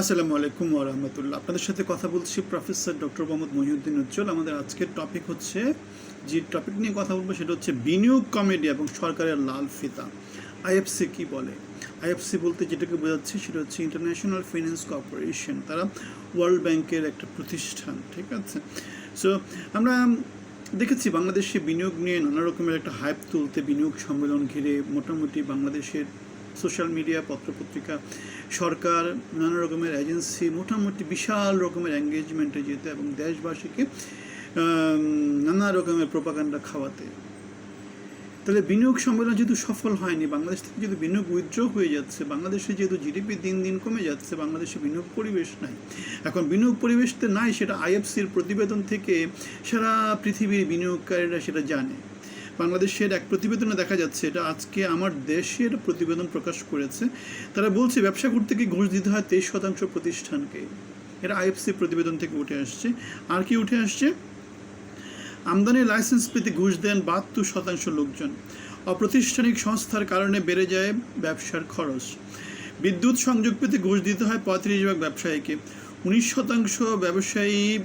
আসসালামু আলাইকুম ওরহামতুল্লাহ আপনাদের সাথে কথা বলছি প্রফেসর ডক্টর মোহাম্মদ মহিউদ্দিন উজ্জ্বল। আমাদের আজকের টপিক হচ্ছে, যে টপিক নিয়ে কথা বলব সেটা হচ্ছে বিনিয়োগ কমেডি এবং সরকারের লাল ফিতা। আইএফসি কি বলে? আইএফসি বলতে যেটাকে বোঝাচ্ছে সেটা হচ্ছে ইন্টারন্যাশনাল ফিনান্স কর্পোরেশন তারা ওয়ার্ল্ড ব্যাংকের একটা প্রতিষ্ঠান, ঠিক আছে? সো আমরা দেখেছি বাংলাদেশে বিনিয়োগ নিয়ে নানা রকমের একটা হাইপ তুলতে বিনিয়োগ সম্মেলন ঘিরে মোটামুটি বাংলাদেশের সোশ্যাল মিডিয়া, পত্রপত্রিকা, সরকার, নানা রকমের এজেন্সি, মোটামুটি বিশাল রকমের এঙ্গেজমেন্টে যেতে এবং দেশবাসীকে নানা রকমের প্রোপাগান্ডা খাওয়াতে। তাহলে বিনিয়োগ সম্মেলন যেহেতু সফল হয়নি, বাংলাদেশ থেকে যেহেতু বিনিয়োগ উইথড্র হয়ে যাচ্ছে, বাংলাদেশে যেহেতু জিডিপি দিন দিন কমে যাচ্ছে, বাংলাদেশে বিনিয়োগ পরিবেশ নাই। এখন বিনিয়োগ পরিবেশতে নাই, সেটা আইএফসির প্রতিবেদন থেকে সারা পৃথিবীর বিনিয়োগকারীরা সেটা জানে। বাংলাদেশের এক প্রতিবেদনে দেখা যাচ্ছে, এটা আজকে আমার দেশের প্রতিবেদন প্রকাশ করেছে। তারা বলছে, ব্যবসা করতে গিয়ে ঘুষ দিতে হয় তেইশ শতাংশ প্রতিষ্ঠানকে। এটা আইএফসি প্রতিবেদন থেকে উঠে আসছে। আর কি উঠে আসছে? আমদানির লাইসেন্স পেতে ঘুষ দেন বাহাত্তর শতাংশ লোকজন। অপ্রতিষ্ঠানিক সংস্থার কারণে বেড়ে যায় ব্যবসার খরচ। বিদ্যুৎ সংযোগ পেতে ঘুষ দিতে হয় পঁয়ত্রিশ ভাগ ব্যবসায়ীকে। উনিশ শতাংশ ব্যবসায়ী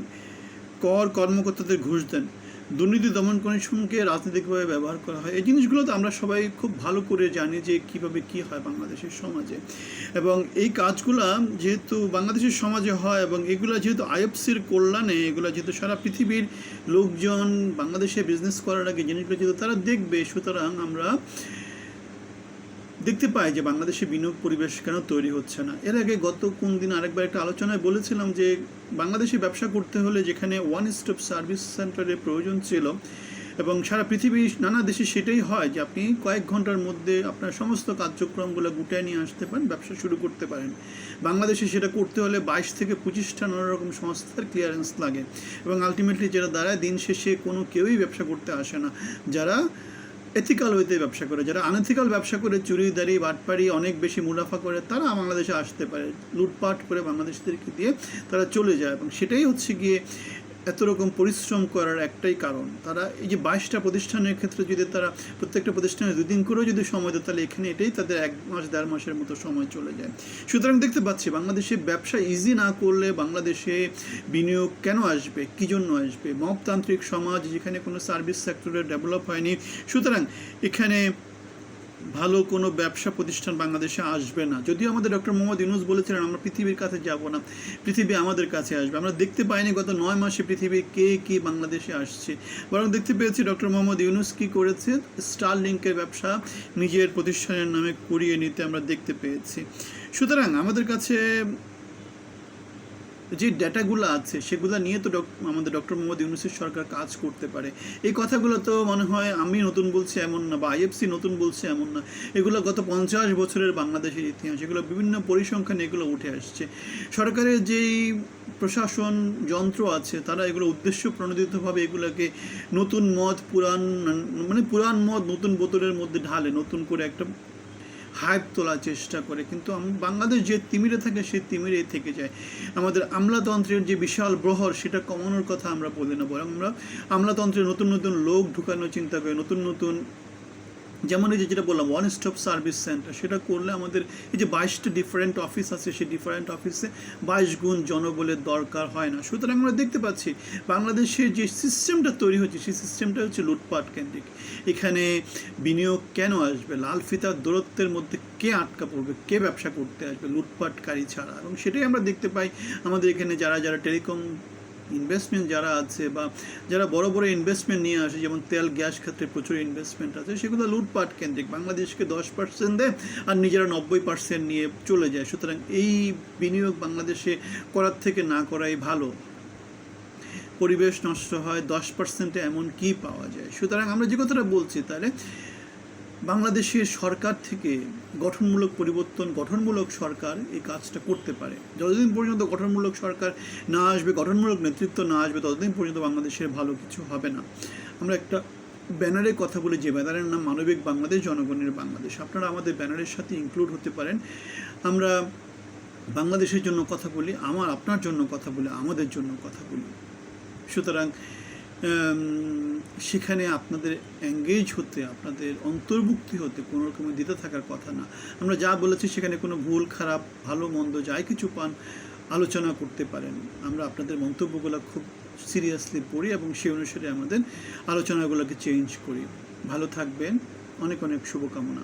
কর কর্মকর্তাদের ঘুষ দেন। দুর্নীতি দমন কমিশনকে রাজনৈতিকভাবে ব্যবহার করা হয়। এই জিনিসগুলো তো আমরা সবাই খুব ভালো করে জানি যে কীভাবে কি হয় বাংলাদেশের সমাজে। এবং এই কাজগুলা যেহেতু বাংলাদেশের সমাজে হয় এবং এগুলো যেহেতু আইএফসির কল্যাণে, এগুলো যেহেতু সারা পৃথিবীর লোকজন বাংলাদেশে বিজনেস করার আগে জিনিসগুলো যেহেতু তারা দেখবে, সুতরাং আমরা দেখতে পাই যে বাংলাদেশে বিনিয়োগ পরিবেশ কেন তৈরি হচ্ছে না। এর আগে গত কোন দিন আরেকবার একটা আলোচনায় বলেছিলাম যে বাংলাদেশে ব্যবসা করতে হলে যেখানে ওয়ান স্টপ সার্ভিস সেন্টারের প্রয়োজন ছিল এবং সারা পৃথিবীর নানা দেশে সেটাই হয় যে আপনি কয়েক ঘণ্টার মধ্যে আপনার সমস্ত কার্যক্রমগুলো গুটায় নিয়ে আসতে পারেন, ব্যবসা শুরু করতে পারেন। বাংলাদেশে সেটা করতে হলে বাইশ থেকে পঁচিশটা নানা রকম সংস্থার ক্লিয়ারেন্স লাগে এবং আলটিমেটলি যেটা দাঁড়ায় দিন শেষে কোনো কেউই ব্যবসা করতে আসে না। যারা এথিক্যাল ওয়েতে ব্যবসা করে। যারা আনএথিক্যাল ব্যবসা করে, চুরিদারি, বাটপাড়ি অনেক বেশি মুনাফা করে, তারা বাংলাদেশে আসতে পারে। লুটপাট করে বাংলাদেশিদেরকে দিয়ে তারা চলে যায়। এবং সেটাই হচ্ছে গিয়ে এত রকম পরিশ্রম করার একটাই কারণ। তারা এই যে বাইশটা প্রতিষ্ঠানের ক্ষেত্রে যদি তারা প্রত্যেকটা প্রতিষ্ঠানে দুদিন করেও যদি সময় দেয়, তাহলে এখানে এটাই তাদের এক মাস, দেড় মাসের মতো সময় চলে যায়। সুতরাং দেখতে পাচ্ছি, বাংলাদেশে ব্যবসা ইজি না করলে বাংলাদেশে বিনিয়োগ কেন আসবে? কী জন্য আসবে? মপতান্ত্রিক সমাজ যেখানে কোনো সার্ভিস সেক্টরের ডেভেলপ হয়নি। সুতরাং এখানে ভালো কোনো ব্যবসা প্রতিষ্ঠান বাংলাদেশে আসবে না। যদিও আমাদের ডক্টর মোহাম্মদ ইউনুস বলেছিলেন, আমরা পৃথিবীর কাছে যাব না, পৃথিবী আমাদের কাছে আসবে। আমরা দেখতে পাইনি গত নয় মাসে পৃথিবী কে কি বাংলাদেশে আসছে। বরং দেখতে পেয়েছি ডক্টর মোহাম্মদ ইউনুস কি করেছে স্টার লিঙ্কের ব্যবসা নিজের প্রতিষ্ঠানের নামে করিয়ে নিতে আমরা দেখতে পেয়েছি। সুতরাং আমাদের কাছে যে ডেটাগুলো আছে, সেগুলো নিয়ে তো আমাদের ডক্টর মোহাম্মদ ইউনুসের সরকার কাজ করতে পারে। এই কথাগুলো তো মনে হয় আমি নতুন বলছি এমন না, বা আইএফসি নতুন বলছে এমন না। এগুলো গত পঞ্চাশ বছরের বাংলাদেশের ইতিহাস, এগুলো বিভিন্ন পরিসংখ্যান এগুলো উঠে আসছে। সরকারের যেই প্রশাসন যন্ত্র আছে, তারা এগুলো উদ্দেশ্য প্রণোদিতভাবে এগুলোকে নতুন মদ, পুরান মানে পুরান মদ নতুন বোতলের মধ্যে ঢালে, নতুন করে একটা হাইপ তোলার চেষ্টা করে, কিন্তু আম- বাংলাদেশ যে তিমিরে থাকে, সেই তিমিরে থেকে যায়। আমাদের আমলাতন্ত্রের যে বিশাল প্রহর, সেটা কমানোর কথা আমরা বলি না, বরং আমরা আমলাতন্ত্রের নতুন নতুন লোক ঢুকানোর চিন্তা করি, নতুন নতুন যেমন এই যে যেটা বললাম ওয়ান স্টপ সার্ভিস সেন্টার সেটা করলে আমাদের এই যে বাইশটা ডিফারেন্ট অফিস আছে, সেই ডিফারেন্ট অফিসে বাইশ গুণ জনবলের দরকার হয় না। সুতরাং আমরা দেখতে পাচ্ছি বাংলাদেশের যে সিস্টেমটা তৈরি হচ্ছে, সেই সিস্টেমটা হচ্ছে লুটপাট কেন্দ্রিক। এখানে বিনিয়োগ কেন আসবে? লাল ফিতার দূরত্বের মধ্যে কে আটকা পড়বে? কে ব্যবসা করতে আসবে? লুটপাটকারী ছাড়া। এবং সেটাই আমরা দেখতে পাই আমাদের এখানে যারা যারা টেলিকম ইনভেস্টমেন্ট যারা আছে বা যারা বড় বড় ইনভেস্টমেন্ট নিয়ে আসে, যেমন তেল, গ্যাস ক্ষেত্রে প্রচুর ইনভেস্টমেন্ট আছে, সেগুলো লুটপাট কেন্দ্রিক। বাংলাদেশকে দশ পার্সেন্ট দেয় আর নিজেরা নব্বই পার্সেন্ট নিয়ে চলে যায়। সুতরাং এই বিনিয়োগ বাংলাদেশে করার থেকে না করাই ভালো। পরিবেশ নষ্ট হয়, দশ পার্সেন্টে এমন কি পাওয়া যায়? সুতরাং আমরা যে কথাটা বলছি, তাহলে বাংলাদেশের সরকার থেকে গঠনমূলক পরিবর্তন, গঠনমূলক সরকার এই কাজটা করতে পারে। যতদিন পর্যন্ত গঠনমূলক সরকার না আসবে, গঠনমূলক নেতৃত্ব না আসবে, ততদিন পর্যন্ত বাংলাদেশের ভালো কিছু হবে না। আমরা একটা ব্যানারের কথা বলি, যে ব্যানারের নাম মানবিক বাংলাদেশ, জনগণের বাংলাদেশ। আপনারা আমাদের ব্যানারের সাথে ইনক্লুড হতে পারেন। আমরা বাংলাদেশের জন্য কথা বলি, আমার, আপনার জন্য কথা বলি, আমাদের জন্য কথা বলি। সুতরাং সেখানে আপনাদের এঙ্গেজ হতে, আপনাদের অন্তর্ভুক্তি হতে কোনো রকমের দিতে থাকার কথা না। আমরা যা বলেছি সেখানে কোনো ভুল, খারাপ, ভালো, মন্দ যাই কিছু পান, আলোচনা করতে পারেন। আমরা আপনাদের মন্তব্যগুলো খুব সিরিয়াসলি পড়ি এবং সেই অনুসারে আমাদের আলোচনাগুলোকে চেঞ্জ করি। ভালো থাকবেন। অনেক অনেক শুভকামনা।